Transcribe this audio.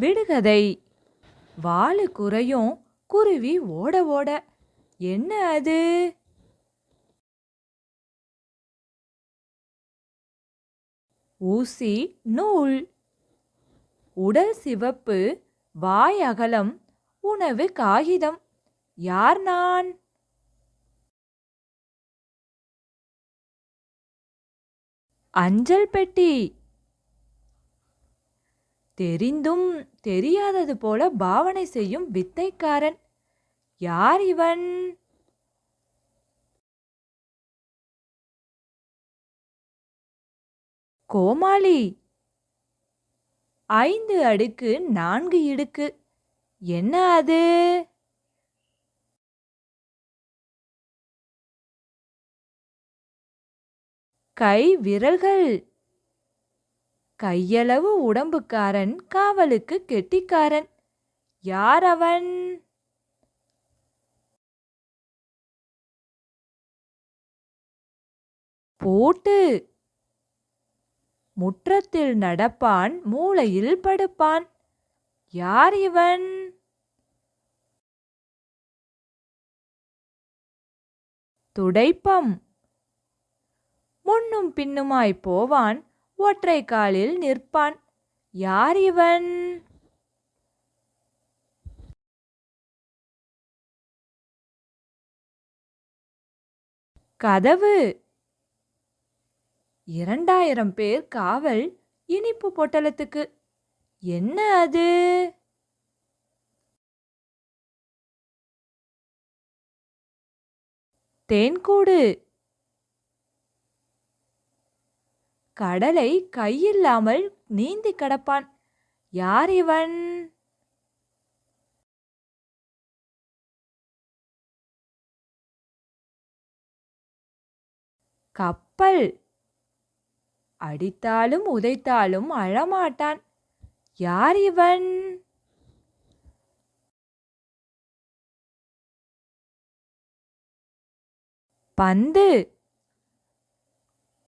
விடுகதை. வாலு குறையும் குருவி ஓட ஓட. என்ன அது? ஊசி நூல். உடல் சிவப்பு வாய் அகலம் உணவு காகிதம். யார் நான்? அஞ்சல் பெட்டி. தெரிந்தும் தெரியாதது போல பாவனை செய்யும் வித்தைக்காரன். யார் இவன்? கோமாளி. ஐந்து அடுக்கு நான்கு இடுக்கு. என்ன அது? கை விரல்கள். கையளவு உடம்புக்காரன் காவலுக்கு கெட்டிக்காரன். யார் அவன் போட்டு. முற்றத்தில் நடப்பான் மூளையில் படுப்பான். யார் இவன்? துடைப்பம். முன்னும் பின்னுமாய் போவான் ஒற்றை காலில் நிற்பான். யார் இவன்? கதவு. இரண்டாயிரம் பேர் காவல் இனிப்பு பொட்டலத்துக்கு. என்ன அது? தேன்கூடு. கடலை கையில்லாமல் நீந்தி கடப்பான். யார் இவன்? கப்பல். அடித்தாலும் உதைத்தாலும் அழமாட்டான். யார் இவன்? பந்து.